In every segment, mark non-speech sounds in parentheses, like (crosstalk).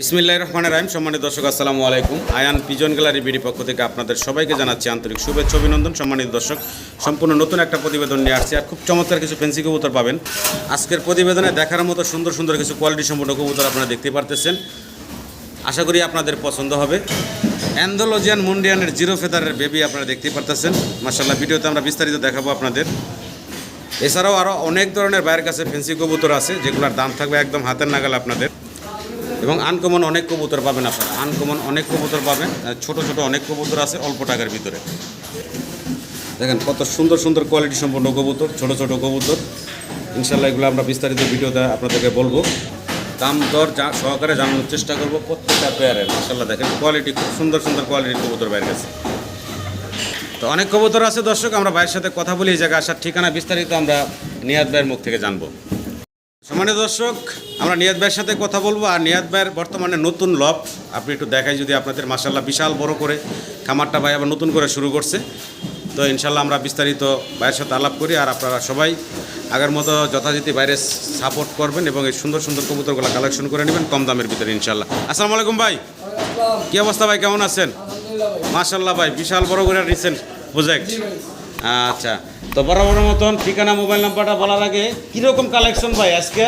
বিসমিল্লাহ রহমান রাহিম। সম্মানিত দর্শক, আসসালামু আলাইকুম। আয়ান পিজন গ্যালারি বিডি পক্ষ থেকে আপনাদের সবাইকে জানাচ্ছি আন্তরিক শুভেচ্ছা অভিনন্দন। সম্মানিত দর্শক, সম্পূর্ণ নতুন একটা প্রতিবেদন নিয়ে আসছি। আর খুব চমৎকার কিছু ফেন্সি কবুতর পাবেন। আজকের প্রতিবেদনে দেখার মতো সুন্দর সুন্দর কিছু কোয়ালিটি সম্পন্ন কবুতর আপনারা দেখতে পারতেছেন। আশা করি আপনাদের পছন্দ হবে। অ্যান্ডোলজিয়ান মুন্ডিয়ানের জিরো ফেদারের বেবি আপনারা দেখতে পারতেছেন। মার্শাল্লাহ ভিডিওতে আমরা বিস্তারিত দেখাবো আপনাদের। এছাড়াও আরও অনেক ধরনের বাইরের কাছে ফেন্সি কবুতর আছে, যেগুলোর দাম থাকবে একদম হাতের নাগাল আপনাদের। এবং আনকমন অনেক কবুতর পাবেন আপনারা। আনকমন অনেক কবুতর পাবেন ছোট ছোট অনেক কবুতর আছে, অল্প টাকার ভিতরে। দেখেন কত সুন্দর সুন্দর কোয়ালিটি সম্পন্ন কবুতর, ছোট ছোট কবুতর। ইনশাল্লাহ এগুলো আমরা বিস্তারিত ভিডিওতে আপনাদেরকে বলব। দাম দর যা সহকারে জানানোর চেষ্টা করব প্রত্যেকটা পেয়ারের ইনশাল্লাহ দেখেন কোয়ালিটি খুব সুন্দর সুন্দর কোয়ালিটির কবুতর বাইরে গেছে তো অনেক কবুতর আছে দর্শক, আমরা ভাইয়ের সাথে কথা বলি, এই জায়গায় আসার ঠিকানা বিস্তারিত আমরা নিয়াদ ভাইয়ের মুখ থেকে জানব। সম্মানিত দর্শক আমরা নিয়াদ ভাইয়ের সাথে কথা বলব আর নিয়াদ ভাইয়ের বর্তমানে নতুন লব আপনি একটু দেখাই যদি আপনাদের মাসাল্লাহ বিশাল বড় করে খামারটা ভাই আবার নতুন করে শুরু করছে। তো ইনশাল্লাহ আমরা বিস্তারিত ভাইয়ের সাথে আলাপ করি আর আপনারা সবাই আগের মতো যথারীতি বাইরে সাপোর্ট করবেন এবং এই সুন্দর সুন্দর কবুতরগুলো কালেকশন করে নেবেন কম দামের ভিতরে ইনশাল্লাহ আসসালামু আলাইকুম ভাই। কী অবস্থা ভাই কেমন আছেন? মাশাল্লাহ ভাই। বিশাল বড় করে রিসেন্ট প্রজেক্ট আচ্ছা তো বরাবর মতন ঠিকানা মোবাইল নাম্বারটা বলার আগে কীরকম কালেকশন ভাই আজকে?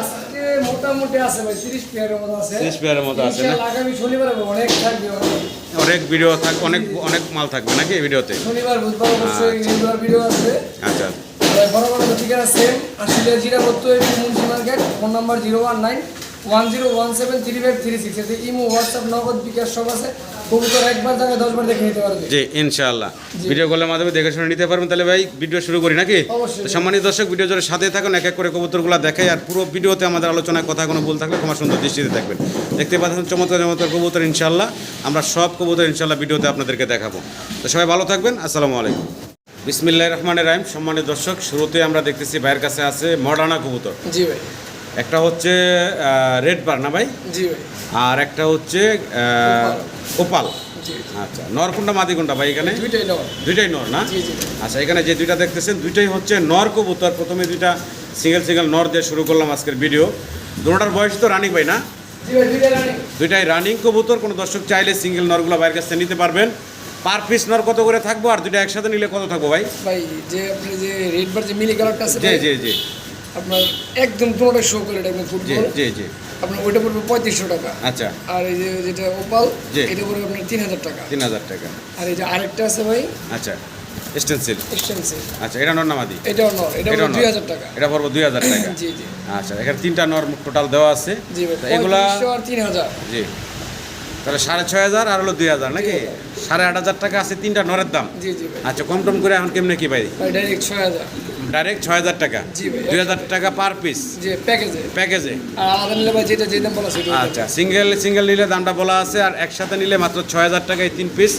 আজকে মোটামুটি আছে ভাই তিরিশ পেয়ারের মতো আছে। পেয়ারের মতো আছে না? ইনশাআল্লাহ আগামী শনিবার অনেক থাকবে অনেক। ভিডিও থাক অনেক অনেক মাল থাকবে নাকি ভিডিওতে শনিবার বুধবার অবশ্যই রেগুলার ভিডিও আছে। আচ্ছা। আর বড় বড় ঠিকানা সেম আশিলিয়া জিরা বত্তর Munshi market phone number zero one nine one zero one seven three five three six এতে ইমো হোয়াটসঅ্যাপ নগদ বিকাশ সব আছে। কবুতর একবার দশবার দেখে নিতে পারবে। জি ইনশাআল্লাহ। ভিডিও কলের মাধ্যমে দেখে শুনে নিতে পারবেন। তাহলে ভাই ভিডিও শুরু করি নাকি। সম্মানিত দর্শক ভিডিও জোরে সাথে থাকুন এক এক করে কবুতরগুলো দেখে আর পুরো ভিডিওতে আমাদের আলোচনায় কথা কোনো ভুল থাকলে তোমার সুন্দর দৃষ্টিতে দেখবেন। দেখতে পাচ্ছেন চমৎকার চমৎকার কবুতর ইনশাআল্লাহ। আমরা সব কবুতর ইনশাআল্লাহ ভিডিওতে আপনাদেরকে দেখাবো। তো সবাই ভালো থাকবেন। আসসালামু আলাইকুম। বিসমিল্লাহ রহমানের রাহিম। সম্মানিত দর্শক শুরুতে আমরা দেখতেছি ভাইয়ের কাছে আছে মডার্না কবুতর। জি ভাই। একটা হচ্ছে রেড বার না ভাই? জি ভাই। আর একটা হচ্ছে ওপাল। আচ্ছা নর কোনটা মাদি কোনটা ভাই এখানে? দুইটাই নর। না? আচ্ছা এখানে যে দুইটা দেখতেছেন দুইটাই হচ্ছে নর কবুতর। প্রথমে দুইটা সিঙ্গেল সিঙ্গেল নর দিয়ে শুরু করলাম আজকের ভিডিও দুটার বয়স তো রানিং ভাই না? দুইটাই রানিং দুইটাই রানিং কবুতর কোনো দর্শক চাইলে সিঙ্গেল নরগুলো বাইরের কাছে নিতে পারবেন। পার পিস নর কত করে থাকব আর দুইটা একসাথে নিলে কত থাকব ভাই? ভাই যে আপনি যে রেড বার যে মিলি কালারটা আছে জি জি জি। আপনার একদম পুরোটা শো করে এটা একদম জি ফুটবল জি জি। আপনার ওইটা পড়বে পঁয়ত্রিশশো টাকা। আচ্ছা। আর এই যে যেটা ওপাল। এটা পড়বে আপনার তিন হাজার টাকা। তিন হাজার টাকা। আর এই যে আরেকটা আছে ভাই আচ্ছা স্টেন্সিল এক্সটেন্সিভ আচ্ছা এটা নর নামাদি? এটাও নর এটা দুই হাজার টাকা। এটা পড়ব দুই হাজার (coughs) টাকা। জি জি। আচ্ছা এখানে তিনটা নর টোটাল দেওয়া আছে। জি এগুলা আর তিন হাজার। জি। তাহলে সাড়ে ছয় হাজার আর হলো দুই হাজার নাকি? সাড়ে আট হাজার টাকা আছে তিনটা নরের দাম। জি জি আচ্ছা কম টম করে এখন কেমনে কি ভাই? ভাই ডাইরেক্ট ছয় হাজার। ডাইরেক্ট ছয় হাজার টাকা দুই হাজার টাকা পার পিস প্যাকেজে প্যাকেজে আচ্ছা সিঙ্গেল সিঙ্গেল নিলে দামটা বলা আছে আর একসাথে নিলে মাত্র ছয় হাজার টাকায় তিন পিস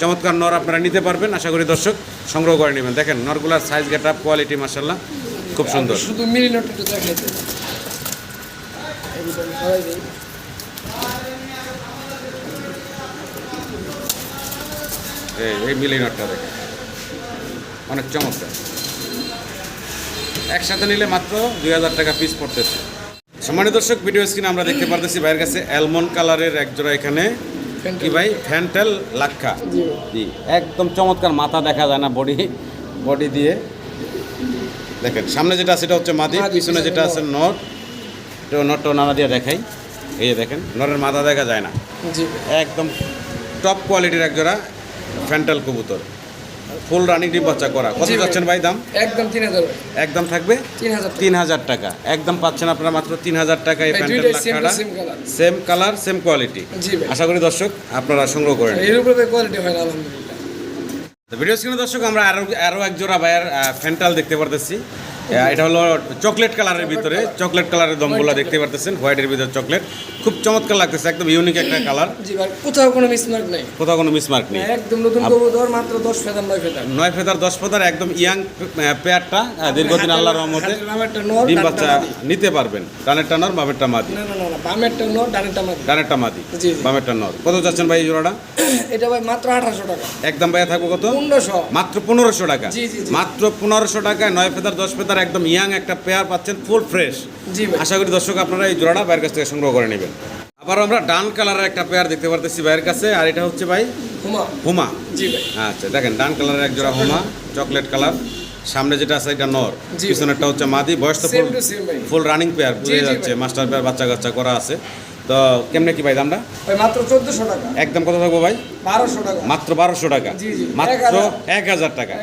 চমৎকার নর আপনারা নিতে পারবেন আশা করি দর্শক সংগ্রহ করে নেবেন। দেখেন নরগুলার সাইজ গেট আপ কোয়ালিটি মাসাল্লাহ খুব সুন্দর। শুধু মিলি একটু দেখাইতে। এই এই মিলি নটটা দেখেন। অনেক চমৎকার। একসাথে নিলে মাত্র দুই হাজার টাকা পিস পড়তেছে। সম্মানিত দর্শক ভিডিও স্ক্রিনে আমরা দেখতে পারতেছি ভাইয়ের কাছে অ্যালমন্ড কালারের একজোড়া এখানে। কি ভাই? ফ্যান্টেল লাক্ষা। জি। একদম চমৎকার মাথা দেখা যায় না বডি বডি দিয়ে। দেখেন সামনে যেটা সেটা হচ্ছে মাদি পিছনে যেটা আছে নট তো নটটা নানা দিয়ে দেখাই। এই যে দেখেন নরের মাথা দেখা যায় না। জি। একদম টপ কোয়ালিটির একজোড়া ফ্যান্টাল কবুতর। ফুল রানিং ডিম বাচ্চা করা। কত যাচ্ছেন ভাই। দাম? একদম তিন হাজার একদম থাকবে? তিন হাজার টাকা। একদম পাচ্ছেন আপনারা মাত্র তিন হাজার টাকা এই প্যান্টের colour। Same colour same quality আশা করি দর্শক আপনারা সংগ্রহ করেন। এর উপরে কোয়ালিটি হয় আলহামদুলিল্লাহ। ভিডিও স্ক্রিনে দর্শক আমরা আরও আরও এক জোড়া ভাইয়ের ফ্যান্টাল দেখতে পারতেছি। এটা হলো চকলেট কালারের ভিতরে। চকলেট কালারের দমগুলা দেখতে পারতেছেন হোয়াইটের ভিতরে চকলেট খুব চমৎকার লাগতেছে একদম ইউনিক একটা কালার কোথাও কোনো মিসমার্ক নাই। কোথাও কোনো মিসমার্ক নেই। একদম নতুন কবুতর মাত্র দশ ফেদার নয় ফেদার। নয় ফেদার দশ ফেদার একদম ইয়াং পেয়ারটা দীর্ঘদিন আল্লাহর রহমতে ডিম বাচ্চা নিতে পারবেন। ডানেরটা নর বামেরটা মাদি। না না না বামেরটা নর ডানেরটা মাদি। ডানেরটা মাদি। বামেরটা নর। কত যাচ্ছেন ভাই জোড়াটা? এটা ভাই মাত্র আঠারোশো টাকা। একদম ভাইয়া থাকব কত? পনেরোশো। মাত্র পনেরোশো টাকা। জি, জি, জি। মাত্র পনেরোশো টাকায় নয় ফেদার দশ ফেদার একদম ইয়াং একটা পেয়ার পাচ্ছেন ফুল ফ্রেশ আশা করি দর্শক আপনারা এই জোড়াটা বাইরের কাছ থেকে সংগ্রহ করে নেবেন। আবার আমরা ডান কালারের একটা পেয়ার দেখতে পারতেছি ভাইয়ের কাছে আর এটা হচ্ছে ভাই হুমা। হুমা। জি ভাই। আচ্ছা দেখেন ডান কালারের এক জোড়া হুমা চকলেট কালার সামনে যেটা আছে এটা নর। পিছনেরটা হচ্ছে মাদি। বয়স তো ফুল ফুল রানিং পেয়ার বুঝে যাচ্ছে। মাস্টার পেয়ার বাচ্চা কাচ্চা করা আছে। তো কেমনে কি ভাই দামটা? ভাই মাত্র চোদ্দশো টাকা। একদম কত থাকব ভাই? বারোশো টাকা। মাত্র বারোশো টাকা। মাত্র এক হাজার। টাকা?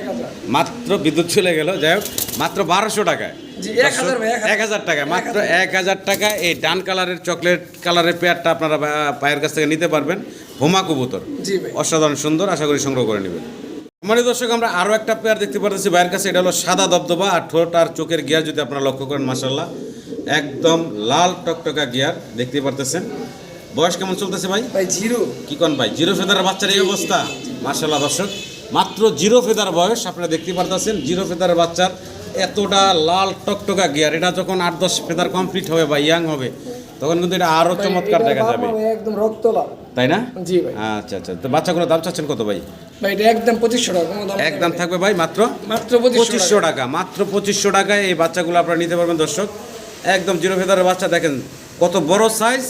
মাত্র বিদ্যুৎ চলে গেল যাই হোক মাত্র বারোশো টাকায় এক হাজার। টাকা মাত্র এক হাজার টাকা। এই ডান কালারের চকলেট কালারের পেয়ারটা আপনারা পায়ের কাছ থেকে নিতে পারবেন। হুমা কবুতর। অসাধারণ সুন্দর আশা করি সংগ্রহ করে নেবেন। মানে দর্শক আমরা আরও একটা পেয়ার দেখতে পারতেছি। ভাইয়ের কাছে এটা হলো সাদা দবদবা আর ঠোঁট আর চোখের গিয়ার যদি আপনারা লক্ষ্য করেন মাসাল্লাহ একদম লাল টকটকা গিয়ার দেখতে পারতেছেন। বয়স কেমন চলতেছে ভাই? ভাই জিরো। কি কোন ভাই? জিরো ফেদার বাচ্চার এই অবস্থা। মার্শাল্লাহ দর্শক মাত্র জিরো ফেদার বয়স আপনারা দেখতে পারতেছেন জিরো ফেদার বাচ্চার এতটা লাল টকটকা গিয়ার। এটা যখন আট দশ ফেদার কমপ্লিট হবে বা ইয়াং হবে তখন কিন্তু এটা আরও চমৎকার দেখা যাবে। একদম রক্ত তাই না? জি ভাই। আচ্ছা আচ্ছা। তো বাচ্চাগুলো দাম চাচ্ছেন কত ভাই? ভাই এটা একদম পঁচিশশো টাকা একদম থাকবে ভাই মাত্র? মাত্র পঁচিশশো টাকা মাত্র পঁচিশশো টাকায় এই বাচ্চাগুলো আপনারা নিতে পারবেন দর্শক। একদম জিরো ফেদারের বাচ্চা দেখেন কত বড় সাইজ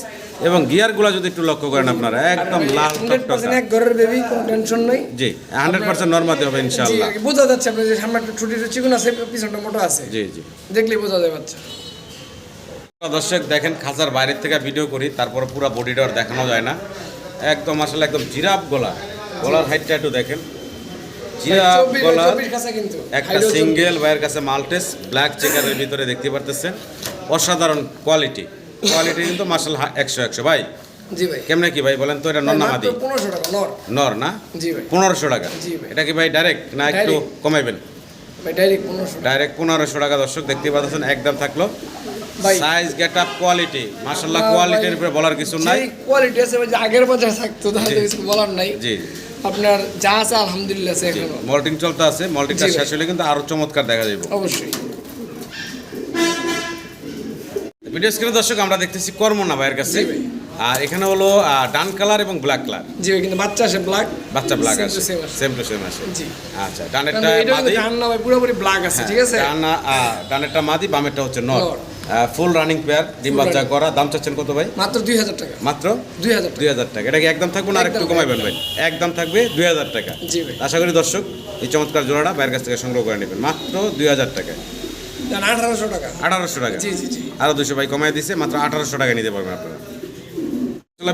এবং গিয়ারগুলো যদি একটু লক্ষ্য করেন আপনারা একদম লাল হান্ড্রেড এক ঘরের বেবি কোনো টেনশন নেই। জি হান্ড্রেড পার্সেন্ট নর্মাদি হবে জি ইনশাল্লাহ বোঝা যাচ্ছে আপনার যে সামনে একটা ছুটি চিকুন আছে পিছনটা মোটা আছে। জি জি। দেখলেই বোঝা যায় বাচ্চা। দর্শক দেখেন খাঁচার বাইরের থেকে ভিডিও করি তারপর পুরো বডিটা আর দেখানো যায় না। একদম আসলে একদম জিরাফ গলা। গলার হাইটটা একটু দেখেন। জিরাফ গলা কিন্তু। একটা সিঙ্গেল ভাইয়ের কাছে মাল্টেস ব্ল্যাক চেকারের ভিতরে দেখতে পারতেছেন। অসাধারণ কোয়ালিটি কোয়ালিটি কিন্তু মার্শাল একশো একশো। ভাই। জি ভাই। কেমনে কি ভাই বলেন তো এটা নর না পনেরোশো টাকা নর। নর না? জি ভাই। পনেরোশো টাকা। জি ভাই। এটা কি ভাই ডাইরেক্ট না একটু কমাইবেন? ডাইরেক্ট পনেরোশো টাকা। দর্শক দেখতে পাচ্ছেন একদম থাকল। ভাই। সাইজ গেট আপ কোয়ালিটি ভাই। কোয়ালিটির উপরে বলার কিছু নাই। কোয়ালিটি আছে যে আগের বাজার থাকতো তাহলে কিছু বলার নাই। জি। আপনার যা আছে আলহামদুলিল্লাহ আছে এখনও। মল্টিং চলতে আছে মল্টিংটা শেষ হলে কিন্তু আরও চমৎকার দেখা যাবে অবশ্যই। ভিডিও স্ক্রিনে দর্শক আমরা দেখতেছি কর্মনা ভাইয়ের কাছে। আর এখানে হলো ডান কালার এবং ব্ল্যাক কালার জি কিন্তু বাচ্চা আসে ব্ল্যাক বাচ্চা ব্ল্যাক আছে সেম টু সেম আছে জি। আচ্ছা ডানেরটা মাদি। ডান না ভাই পুরোপুরি ব্ল্যাক আছে ঠিক আছে? ডানা ডানেরটা মাদি বামেরটা হচ্ছে নর। ফুল রানিং পেয়ার ডিম বাচ্চা করা। দাম চাচ্ছেন কত ভাই? মাত্র দুই হাজার টাকা। মাত্র দুই হাজার দুই হাজার টাকা। এটা কি একদম থাকবে না আর একটু কমাইবেন ভাই একদম থাকবে দুই হাজার টাকা। আশা করি দর্শক এই চমৎকার জোড়াটা বাইরের কাছ থেকে সংগ্রহ করে নেবেন। মাত্র দুই হাজার টাকা আঠারোশো টাকা। আঠারোশো টাকা। জি জি জি। আরও দুশো ভাই কমাই দিছে মাত্র আঠারোশো টাকা নিতে পারবেন আপনারা।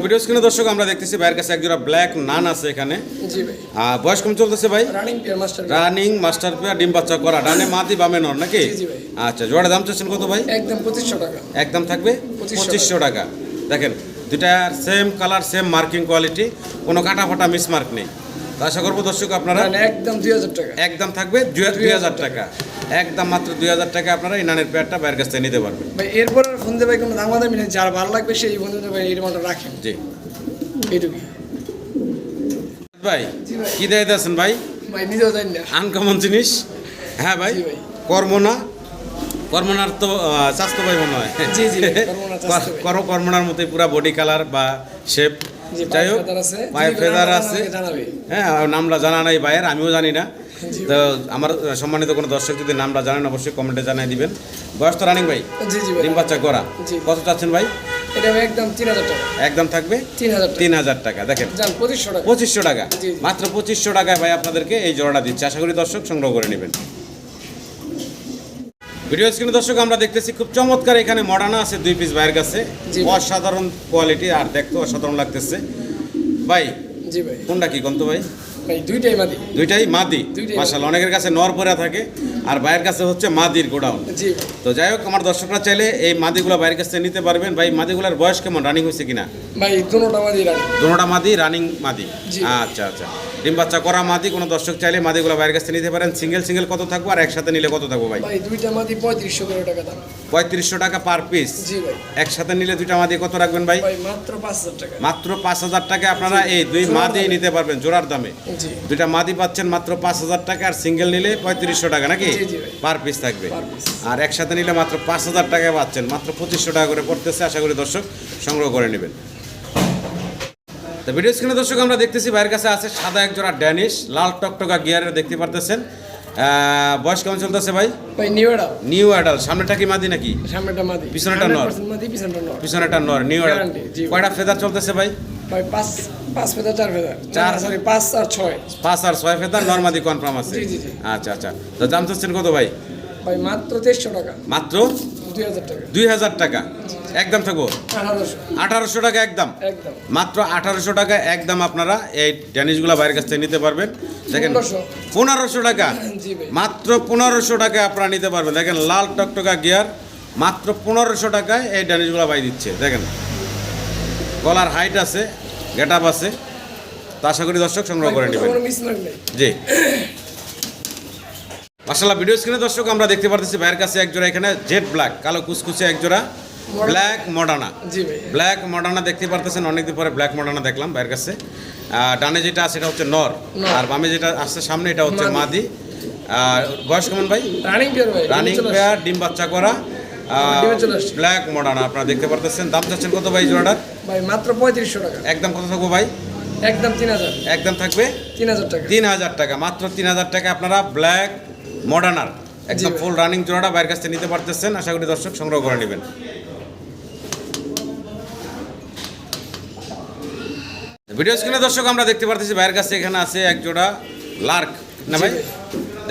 ভিডিও স্ক্রিনে দর্শক আমরা দেখতেছি ভাইয়ের কাছে একজোড়া ব্ল্যাক নান আছে এখানে। জি ভাই। বয়স কম চলতেছে ভাই? Running pair master running master pair ডিম বাচ্চা করা। ডানে মাদি বামে নর নাকি? জি, জি ভাই। আচ্ছা জোড়া দাম চাচ্ছেন কত ভাই? একদম পঁচিশশো টাকা। একদম থাকবে? 2500 পঁচিশশো টাকা। দেখেন দুটা same colour same marking quality কোনো কাটা ফাটা মিসমার্ক নেই। আশা করব দর্শক আপনারা একদম দুই হাজার টাকা। একদম থাকবে দুই হাজার টাকা। একদম মাত্র দুই হাজার টাকা আপনারা এই নানের পেয়ারটা বাইরের কাছ থেকে নিতে পারবেন। ভাই এরপর আর ফোন দেবে কোনো দামাদামি নেই যার ভালো লাগবে সেই ফোন দেবে এই মালটা রাখেন। জি। এইটুকুই। ভাই। কি দেয় আছেন ভাই? ভাই নিজেও জানি না। আনকমন জিনিস। হ্যাঁ ভাই। কর্মনা। কর্মনার তো স্বাস্থ্য ভাই মনে হয়। জি, জি কর্মনার মতোই পুরা বডি কালার বা শেপ যাই হোক আছে ফেদার আছে। হ্যাঁ নামটা জানা নাই ভাইয়ের আমিও জানি না। তো আমার সম্মানিত কোনো দর্শক যদি নামটা জানেন অবশ্যই কমেন্টে জানাই দিবেন। বয়স তো রানিং ভাই? ডিম বাচ্চা করা কত চাচ্ছেন ভাই? একদম থাকবে? তিন হাজার টাকা। দেখেন। পঁচিশশো টাকা। মাত্র পঁচিশশো টাকায় ভাই আপনাদেরকে এই জোড়াটা দিচ্ছে। আশা করি দর্শক সংগ্রহ করে নেবেন। ভিডিও স্ক্রিনে দর্শক আমরা দেখতেছি খুব চমৎকার এখানে মডার্না আছে দুই পিস ভাইয়ের কাছে। অসাধারণ কোয়ালিটি আর দেখতে অসাধারণ লাগতেছে। ভাই জি ভাই। কোনটা কি গন্ত ভাই? ভাই দুইটাই মাদি। দুইটাই মাদি? মাসাল অনেকের কাছে নর পরে থাকে আর ভাইয়ের কাছে হচ্ছে মাদির গোডাউন। জি তো যাই হোক আমার দর্শকরা চাইলে এই মাদিগুলো বাইরের কাছে নিতে পারবেন। ভাই মাদিগুলোর বয়স কেমন রানিং হয়েছে কিনা? ভাই দুটোটা মাদি রানি দুটোটা মাদি রানিং মাদি। আচ্ছা আচ্ছা। ডিম বাচ্চা করা মাদি কোনো দর্শক চাইলে মাদিগুলো বাইরের কাছে নিতে পারেন। সিঙ্গেল সিঙ্গেল কত থাকব? আর একসাথে নিলে কত থাকব ভাই? ভাই দুইটা মাদি পঁয়ত্রিশশো টাকা দাম। পঁয়ত্রিশশো টাকা পার পিস জি ভাই। একসাথে নিলে দুইটা মাদি কত রাখবেন ভাই? মাত্র পাঁচ হাজার টাকা। মাত্র পাঁচ হাজার টাকা আপনারা এই দুই মাদি। নিতে পারবেন জোড়ার দামে। দুইটা মাদি পাচ্ছেন মাত্র পাঁচ হাজার টাকা আর সিঙ্গেল নিলে পঁয়ত্রিশশো টাকা নাকি। পার পিস থাকবে। আর একসাথে নিলে মাত্র পাঁচ হাজার টাকা পাচ্ছেন। মাত্র পঁচিশশো টাকা করে পড়তেছে আশা করি দর্শক সংগ্রহ করে নেবেন। তো ভিডিও স্ক্রিনে দর্শক আমরা দেখতেছি ভাইয়ের কাছে আছে সাদা এক জোড়া ড্যানিশ লাল টকটকা গিয়ারের দেখতে পারতেছেন। বয়স কেমন চলতেছে ভাই? ভাই নিউ এডাল নিউ অ্যাডাল সামনেটা কি মাদি নাকি? সামনেটা মাদি। পিছনেটা নর। 100% মাদি পিছনেটা নর। পিছনেটা নর নিউ অ্যাডাল কয়টা ফেদার চলতেছে ভাই? ভাই পাঁচ পাঁচ ফেদার চার ফেদার চার। সরি পাঁচ আর ছয়। পাঁচ আর ছয় ফেদার নর্মাদি কনফার্ম আছে। জি, জি, জি। আচ্ছা আচ্ছা। তো দাম চাচ্ছেন কত ভাই? ভাই মাত্র তেইশশো টাকা। মাত্র? দুই হাজার টাকা। দুই হাজার টাকা। একদম থাকব? আঠারোশো। টাকা একদম। মাত্র আঠারোশো টাকা একদম আপনারা এই ড্যানিশগুলো বাইরের কাছ থেকে নিতে পারবেন। দেখেন পনেরোশো। টাকা। (laughs) মাত্র পনেরোশো টাকা আপনারা নিতে পারবেন। দেখেন লাল টকটকা গিয়ার মাত্র পনেরোশো টাকায় এই ড্যানিশগুলো বাই দিচ্ছে। দেখেন গলার হাইট আছে গেট আপ আছে। তো আশা করি দর্শক সংগ্রহ করে নেবেন। জি। মাসাল্লাহ ভিডিও স্ক্রিনে দর্শক আমরা দেখতে পারতেছি ভাইয়ের কাছে একজোড়া এখানে জেড ব্ল্যাক কালো কুচকুচে এক জোড়া। ব্ল্যাক মডানা জি ভাই। ব্ল্যাক মডার্না দেখতে পারতেছেন অনেকদিন পরে ব্ল্যাক মডানা দেখলাম ভাইয়ের কাছে। ডানে যেটা আছে এটা হচ্ছে নর। আর বামে যেটা আসছে সামনে এটা হচ্ছে মাদি। আর বয়স কেমন ভাই? রানিং পিয়ার ভাই রানিং পেয়ার ডিম বাচ্চা করা। ব্ল্যাক মডার্না আপনারা দেখতে পারতেছেন। দাম চাচ্ছেন কত ভাই জোড়াটার? ভাই মাত্র পঁয়ত্রিশশো টাকা। একদম কত থাকব ভাই? একদম তিন হাজার। একদম থাকবে? তিন হাজার টাকা। তিন হাজার টাকা মাত্র তিন হাজার টাকা আপনারা ব্ল্যাক মডার্নার। একদম ফুল রানিং জোড়াটা বাইরের কাছ থেকে নিতে পারতেছেন। আশা করি দর্শক সংগ্রহ করে নেবেন। ভিডিও স্ক্রিনে দর্শক আমরা দেখতে পারতেছি বাইরের কাছে এখানে আছে এক জোড়া লার্ক। না ভাই?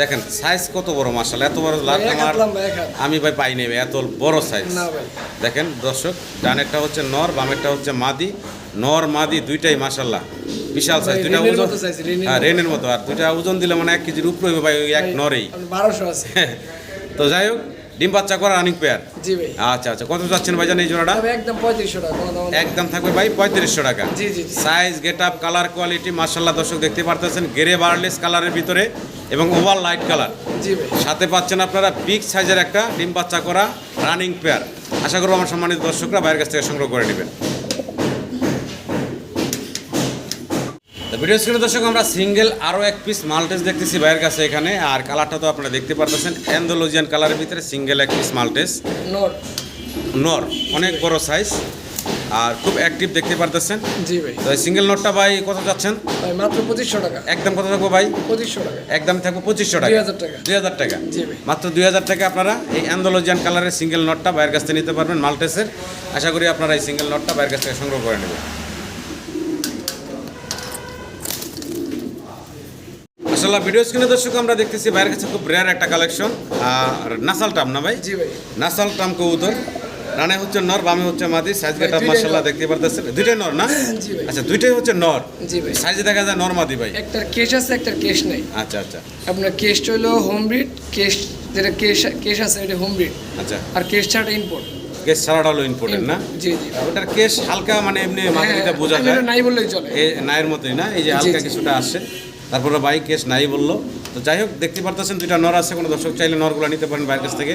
দেখেন সাইজ কত বড় মার্শাল এত বড় লার্ক আমার। আমি ভাই পাই নেবে এত বড় সাইজ দেখেন দর্শক ডানেরটা হচ্ছে নর বামেরটা হচ্ছে মাদি। নর মাদি দুইটাই মাশাল্লাহ বিশাল সাইজ দুইটা ওজন হ্যাঁ। রেনের মতো। আর দুইটা ওজন দিলে মানে এক কেজির উপরে ভাই ওই এক নরেই। বারোশো আছে। (laughs) তো যাই হোক ডিম বাচ্চা করা রানিং পেয়ার জি ভাই। আচ্ছা আচ্ছা। কত যাচ্ছেন ভাইজান এই জোড়াটা? একদম পঁয়ত্রিশশো টাকা। একদম থাকবে ভাই পঁয়ত্রিশশো টাকা। জি জি জি। Size get up colour quality মার্শাল্লাহ দর্শক দেখতে পারতেছেন গ্রে বার্লেস কালারের ভিতরে এবং ওভার লাইট কালার জি ভাই। সাথে পাচ্ছেন আপনারা বিগ সাইজের একটা ডিম বাচ্চা করা রানিং পেয়ার আশা করব আমার সম্মানিত দর্শকরা বাইরের কাছ থেকে সংগ্রহ করে নেবেন। তো ভিডিও স্ক্রিনে দর্শক আমরা সিঙ্গেল আরও এক পিস মাল্টেস দেখতেছি বাইরের কাছে এখানে। আর কালারটা তো আপনারা দেখতে পারতেছেন। অ্যান্ডোলজিয়ান কালারের ভিতরে সিঙ্গেল এক পিস মাল্টেস নর। নর অনেক বড় সাইজ আর খুব অ্যাক্টিভ দেখতে পারতেছেন। জি ভাই। তো সিঙ্গেল নোটটা ভাই কত যাচ্ছেন? ভাই মাত্র পঁচিশশো টাকা। একদম কত থাকব ভাই? পঁচিশশো টাকা। একদম থাকব পঁচিশশো টাকা। 2000 টাকা। দুই হাজার টাকা। জি ভাই। মাত্র দুই হাজার টাকা আপনারা এই অ্যান্ডোলজিয়ান কালারের সিঙ্গেল নটটা বাইরের কাছ থেকে নিতে পারবেন মাল্টেসের আশা করি আপনারা এই সিঙ্গেল নটটা বাইরের কাছ থেকে সংগ্রহ করে নেবেন। আসলে ভিডিও স্ক্রিনে দর্শক আমরা দেখতেছি বাইরের কাছে খুব রেয়ার একটা কালেকশন আর নাসাল টাম না ভাই? জি ভাই। নাসাল টাম কবুতর। রানে হচ্ছে নর বামে হচ্ছে মাদি সাইজ গেটা দুইটাই দেখতে পারতেছেন। দুইটাই নর না? জি ভাই। আচ্ছা দুইটাই হচ্ছে নর। জি ভাই। সাইজে দেখা যায় নর মাদি ভাই। একটার কেশ আছে একটার কেশ নেই। আচ্ছা আচ্ছা। আপনার কেসটা হলো হোম ব্রিড কেস যেটা কেস কেস আছে এটা হোম ব্রিড আচ্ছা। আর কেস ছাড়া ইম্পোর্ট কেস ছাড়াটা হলো ইম্পর্টেন্ট না? জি জি। ওটার কেস হালকা মানে এমনি মাথাটা হ্যাঁ, বোঝা যায়। নাই বললেই চলে। এই নায়ের মতোই না? এই যে হালকা কিছুটা আসছে তারপরে বাইক কেস নাই বলল। তো যাই হোক দেখতে পারতেছেন দুইটা নর আছে কোনো দর্শক চাইলে নরগুলো নিতে পারেন বাইরের কাছ থেকে।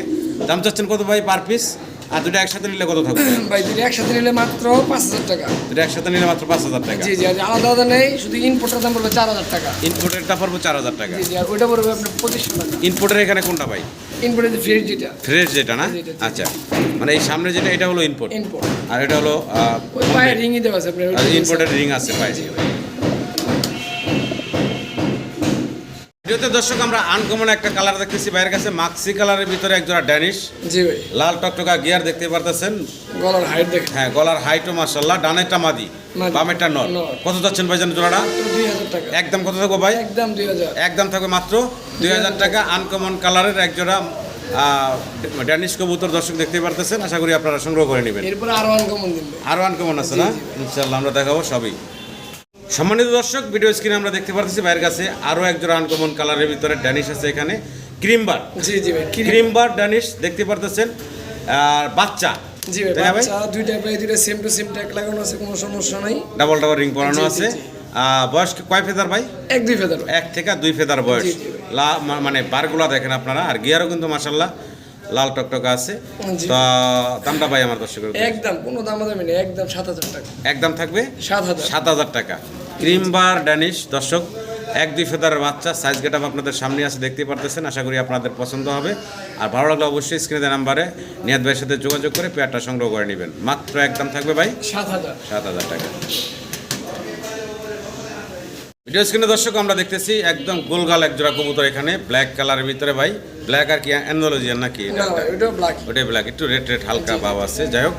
দাম চাচ্ছেন কত ভাই পার পিস আর দুটো একসাথে নিলে কত থাকবে? (coughs) ভাই দুটো একসাথে নিলে মাত্র পাঁচ হাজার টাকা। দুটো একসাথে নিলে মাত্র পাঁচ হাজার টাকা। জি জি আর আলাদা আলাদা নেই শুধু ইনপোর্টের দাম পড়বে চার হাজার টাকা। ইনপোর্টেরটা পড়বে চার হাজার টাকা। জি জি আর ওইটা পড়বে আপনার পঁচিশশো টাকা। ইনপোর্টের এখানে কোনটা ভাই? ইনপোর্টের ফ্রিজ যেটা। ফ্রেশ যেটা না? জি, জি, জি। আচ্ছা। মানে এই সামনে যেটা এটা হলো ইনপোর্ট ইনপোর্ট আর এটা হলো ওই পায়ে রিংই দেওয়া আছে ইনপোর্টের রিং আছে পাই ভিডিওতে দর্শক আমরা আনকমন একটা কালার দেখতেছি। বাইরের কাছে মাক্সি কালারের ভিতরে একজোড়া ড্যানিশ জি ভাই। লাল টকটকা গিয়ার দেখতে পারতেছেন। গলার হাইট দেখেন। হ্যাঁ গলার হাইটও মার্শাল্লাহ ডানেরটা মাদি মাদি। বামেরটা নর। কত যাচ্ছেন জোড়াটা? দুই হাজার টাকা। একদম কত থাকব ভাই? একদম দুই হাজার। একদম থাকবে মাত্র দুই হাজার টাকা আনকমন কালারের একজোড়া আহ, ড্যানিশ কবুতর দর্শক দেখতে পারতেছেন। আশা করি আপনারা সংগ্রহ করে নেবেন। এরপরে আরও আনকমন দিবে। আরও আনকমন আছে না? ইনশাল্লাহ আমরা দেখাবো সবই। সম্মানিত দর্শক ভিডিও স্ক্রিনে আমরা দেখতে পারতেছি বাইরের কাছে আরও একজোড়া আনকমন কালারের ভিতরে ড্যানিশ আছে এখানে। ক্রিমবার জি জি ভাই ক্রিমবার ড্যানিশ দেখতে পারতেছেন। আর বাচ্চা। জি ভাই ভাই? বাচ্চা দুইটা প্রায় দুইটা সেম টু সেম ট্যাগ লাগানো আছে কোনো সমস্যা নাই। ডাবল ডাবল রিং পরানো আছে। বয়স কয় ফেদার ভাই? এক দুই ফেদার। এক থেকে দুই ফেদার বয়স। লা মানে বারগুলা দেখেন আপনারা। আর গিয়ারও কিন্তু মাসাল্লাহ লাল টকটকা আছে। তো দামটা ভাই আমার দর্শকের একদম কোনো দাম দামি নেই। একদম সাত হাজার টাকা। একদম থাকবে? সাত হাজার। সাত হাজার টাকা। ক্রিম বার ড্যানিশ দর্শক এক দুই ফেদারের বাচ্চা সাইজ গেট আপনাদের সামনে আছে দেখতে পারতেছেন আশা করি আপনাদের পছন্দ হবে। আর ভালো লাগলে অবশ্যই স্ক্রিনে নাম্বারে নিয়াদ ভাইয়ের সাথে যোগাযোগ করে পেয়ারটা সংগ্রহ করে নেবেন। মাত্র একদম থাকবে ভাই? সাত হাজার। সাত হাজার টাকা। ভিডিও স্ক্রিনে দর্শক আমরা দেখতেছি একদম গোলগাল এক জোড়া কবুতর এখানে ব্ল্যাক কালারের ভিতরে ভাই। ব্ল্যাক আর কি অ্যান্ডোলজিয়ান নাকি? ওটা ব্ল্যাক ওটাই ব্ল্যাক একটু রেড রেড হালকা ভাব আছে। যাই হোক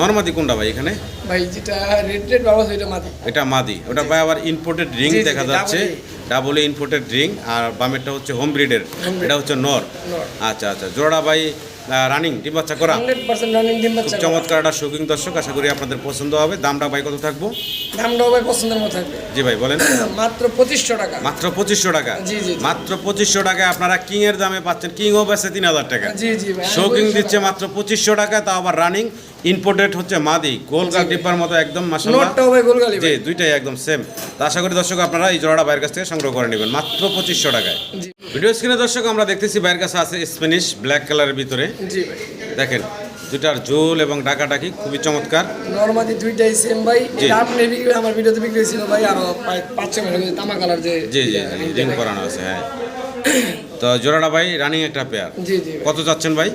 নর্মাদি কোনটা ভাই এখানে? ভাই যেটা রেড রেড বাবা ওইটা মাদি। এটা মাদি। ওটা ভাই আবার ইম্পোর্টেড রিং জি, দেখা যাচ্ছে। ডাবল ইম্পোর্টেড রিং আর বামেরটা হচ্ছে হোম ব্রিডের এটা হচ্ছে নর। আচ্ছা আচ্ছা। জোড়া ভাই রানিং ডিম বাচ্চা করা। খুব চমৎকার একটা শৌখিন দর্শক আশা করি আপনাদের পছন্দ হবে। দামটা ভাই কত থাকব? দামটাও ভাই পছন্দের মতো থাকবে। জি ভাই বলেন। (clears throat) মাত্র পঁচিশশো টাকা। মাত্র পঁচিশশো টাকা। জি, জি, জি। মাত্র পঁচিশশো টাকায় আপনারা কিং এর দামে পাচ্ছেন। কিং ও আছে তিন হাজার টাকা। জি জি দিচ্ছে মাত্র পঁচিশশো টাকা তা আবার রানিং ইম্পোর্টেড হচ্ছে মাদি। গোলগাল ডিব্বার মতো একদম মাসাল্লাহ নোটটাও জি দুইটাই একদম সেম তা আশা করি দর্শক আপনারা এই জোড়াটা বাইরের কাছ থেকে সংগ্রহ করে নেবেন। মাত্র পঁচিশশো টাকায়। ভিডিও স্ক্রিনে দর্শক আমরা দেখতেছি বাইরের কাছে আছে স্প্যানিশ ব্ল্যাক কালারের ভিতরে। জি ভাই। দেখেন দুটার ঝোল এবং ডাকাডাকি খুবই চমৎকার। নরমালি দুইটাই সেম ভাই। এটা আপনি বিক্রি আমার ভিডিওতে বিক্রি হয়েছিল ভাই আরও পাঁচ ছয় মাস তামা কালার যে জি জি জি রিং করানো আছে হ্যাঁ। তো জোড়াটা ভাই রানিং একটা পেয়ার জি জি কত যাচ্ছেন ভাই?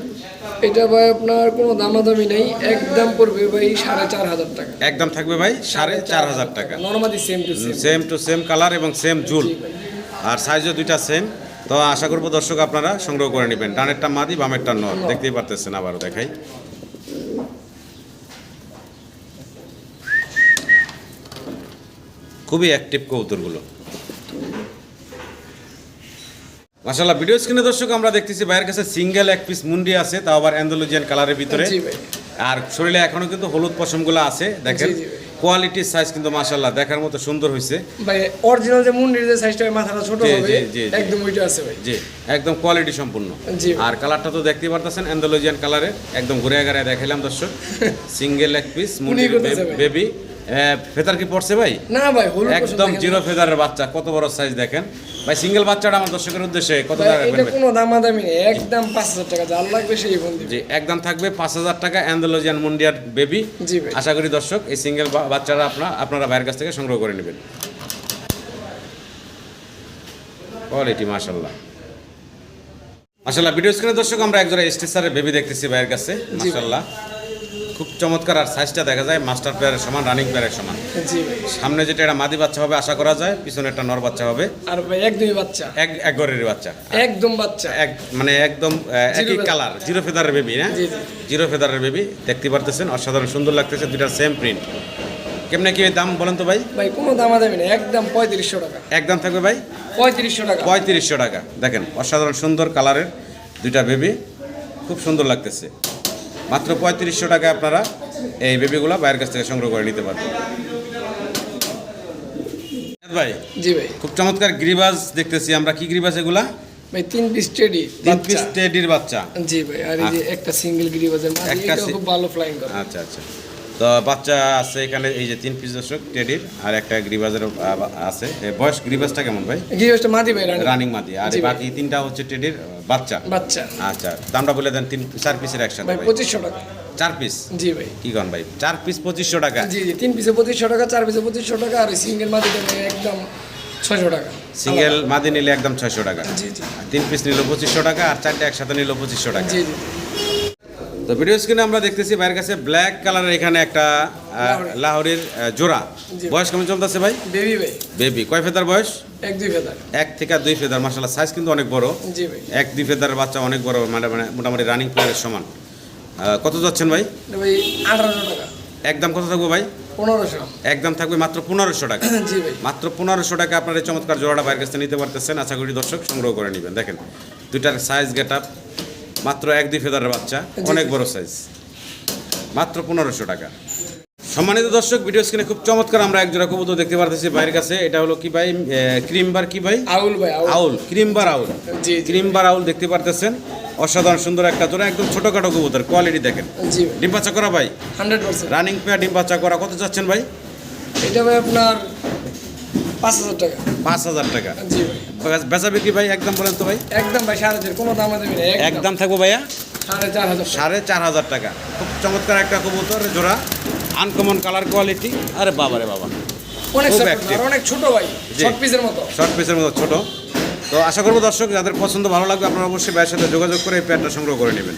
এটা ভাই আপনার কোনো দামাদামি নেই একদম পড়বে ভাই সাড়ে চার হাজার টাকা। একদম থাকবে ভাই সাড়ে চার হাজার টাকা। Normally same to same same to same colour এবং সেম ঝুল জি ভাই। আর সাইজও দুইটা সেম তো আশা করব দর্শক আপনারা সংগ্রহ করে নেবেন। ডানেরটা মাদি বামেরটা নর। দেখতেই পারতেছেন আবারও দেখাই। খুবই অ্যাক্টিভ কবুতরগুলো। মাসাল্লাহ ভিডিও স্ক্রিনে দর্শক আমরা দেখতেছি বাইরের কাছে সিঙ্গেল এক পিস মুন্ডি আছে তাও আবার অ্যান্ডোলজিয়ান কালারের ভিতরে। আর শরীরে এখনও কিন্তু হলুদ পশমগুলো আছে দেখেন। কোয়ালিটির সাইজ কিন্তু মাশাআল্লাহ দেখার মতো সুন্দর হয়েছে ভাই অরিজিনাল যে মুন্ডির যে সাইজটা মাথাটা ছোট হবে। একদম ওইটা আছে ভাই। জি একদম কোয়ালিটি সম্পূর্ণ। আর কালারটা তো দেখতেই পারতাছেন অ্যান্ডোলজিয়ান কালারে একদম ঘুরে ঘুরে দেখাইলাম দর্শক। সিঙ্গেল এক পিস মুন্ডির বেবি ফেদার কি পড়ছে ভাই? না ভাই একদম জিরো ফেদারের বাচ্চা কত বড় সাইজ দেখেন। ভাই সিঙ্গেল বাচ্চাটা আমার দর্শকের উদ্দেশ্যে কত টাকা এটা কোনো দামাদামি নেই একদম পাঁচ হাজার টাকা যার লাগবে সেই ফোন জি একদম থাকবে পাঁচ হাজার টাকা অ্যান্ডোলজিয়ান মুন্ডিয়ার বেবি। জি ভাই। আশা করি দর্শক এই সিঙ্গেল বাচ্চারা আপনার আপনারা ভাইয়ের কাছ থেকে সংগ্রহ করে নেবেন। কোয়ালিটি মাশাল্লাহ মাশাল্লাহ ভিডিও স্ক্রিনে দর্শক আমরা একজোড়া স্টেসারের বেবি দেখতেছি ভাইয়ের কাছে মাশাল্লাহ খুব চমৎকার আর সাইজটা দেখা যায় মাস্টার প্লেয়ারের সমান রানিং প্লেয়ারের সমান। জি। সামনে যেটা এটা মাদি বাচ্চা হবে আশা করা যায় পিছনে একটা নর বাচ্চা হবে। আর ভাই একদমই বাচ্চা। এক এক ঘরের বাচ্চা। একদম বাচ্চা। এক মানে একদম একই কালার জিরো ফেদারের বেবি হ্যাঁ। জিরো ফেদারের বেবি দেখতে পারতেছেন অসাধারণ সুন্দর লাগতেছে দুইটা সেম প্রিন্ট কেমনে কি দাম বলেন তো ভাই? ভাই কোনো দাম দামাদামি নেই একদম পঁয়ত্রিশশো টাকা। একদম থাকবে ভাই? পঁয়ত্রিশশো টাকা। পঁয়ত্রিশশো টাকা। দেখেন অসাধারণ সুন্দর কালারের দুইটা বেবি খুব সুন্দর লাগতেছে। মাত্র পঁয়ত্রিশশো টাকায় আপনারা এই বেবিগুলো বাইরের কাছ থেকে সংগ্রহ করে নিতে পারবেন। ভাই জি ভাই। খুব চমৎকার গ্রিবাজ দেখতেছি আমরা। কি গ্রিবাজ এগুলা? ভাই তিন পিস টেডি তিন পিস টেডির বাচ্চা। জি ভাই আর এই যে একটা সিঙ্গেল গিরিবাজের একটা খুব ভালো ফ্লাইং করে। আচ্ছা আচ্ছা। তো বাচ্চা আছে এখানে এই যে তিন পিস দর্শক টেডির আর একটা গ্রিবাজের আছে। বয়স গ্রিবাজটা কেমন ভাই? গিরিবাজটা মাদি ভাই রানিং। মাদি। আর বাকি তিনটা হচ্ছে টেডির বাচ্চা? বাচ্চা। আচ্ছা দামটা বলে দেন তিন চার পিসের একসাথে ভাই পঁচিশশো টাকা। চার পিস জি ভাই। কি কন ভাই? চার পিস পঁচিশশো টাকা? জি জি তিন পিসে পঁচিশশো টাকা চার পিসে পঁচিশশো টাকা আর সিঙ্গেল ভাই একদম ছয়শো টাকা। সিঙ্গেল মাদি নিলে একদম ছয়শো টাকা। জি জি। তিন পিস নিল পঁচিশশো টাকা আর চারটে একসাথে নিল পঁচিশশো টাকা। জি জি। তো ভিডিও স্ক্রিনে আমরা দেখতেছি বাইরের কাছে ব্ল্যাক কালারের এখানে একটা। লাহোরির। জোড়া। বয়স কেমন চলতেছে ভাই? বেবি ভাই। বেবি কয় ফেদার বয়স? এক দুই ফেদার। এক থেকে দুই ফেদার মাসাল্লাহ সাইজ কিন্তু অনেক বড়। জি ভাই। এক দুই ফেদারের বাচ্চা অনেক বড় মানে মানে মোটামুটি রানিং প্লেয়ারের সমান। কত যাচ্ছেন ভাই? ভাই আঠারোশো টাকা। একদম কত থাকবে ভাই? পনেরোশো। একদম থাকবে মাত্র পনেরোশো টাকা। (clears throat) জি ভাই। মাত্র পনেরোশো টাকা আপনার এই চমৎকার জোড়াটা বাইরের কাছে নিতে পারতেছেন। আশা করি দর্শক সংগ্রহ করে নেবেন। দেখেন দুইটার সাইজ গেট আপ মাত্র এক দুই ফেদারের বাচ্চা অনেক বড় সাইজ মাত্র পনেরোশো টাকা। সম্মানিত দর্শক ভিডিও স্ক্রিনে খুব চমৎকার আমরা এক জোড়া কবুতর দেখতে পারতেছি বাইরের কাছে। এটা হলো কি ভাই? ক্রিম বার কি ভাই? আউল ভাই আউল। আউল ক্রিম বার আউল। জি জি। ক্রিম বার আউল দেখতে পারতেছেন। অসাধারণ সুন্দর একটা জোড়া একদম ছোটখাটো কবুতর কোয়ালিটি দেখেন। জি। ডিম বাচ্চা করা ভাই? Hundred percent. রানিং পেয়ার ডিম বাচ্চা করা কত চাচ্ছেন ভাই? এটা ভাই আপনার পাঁচ হাজার টাকা। পাঁচ হাজার টাকা। জি ভাই। বেচা বিক্রি ভাই একদম বলেন তো ভাই? একদম ভাই সাড়ে চার কোনো দাম দেবে একদম। থাকব ভাইয়া? সাড়ে চার হাজার সাড়ে চার হাজার টাকা। খুব চমৎকার একটা কবুতর জোড়া। আনকমন কালার কোয়ালিটি আরে বাবা রে বাবা। অনেক ছোট অনেক ভাই। শর্ট পিসের মতো। শর্ট পিসের মতো ছোট। তো আশা করব দর্শক যাদের পছন্দ ভালো লাগবে আপনারা অবশ্যই ব্যবসাতে সাথে যোগাযোগ করে এই প্যাডটা সংগ্রহ করে নেবেন।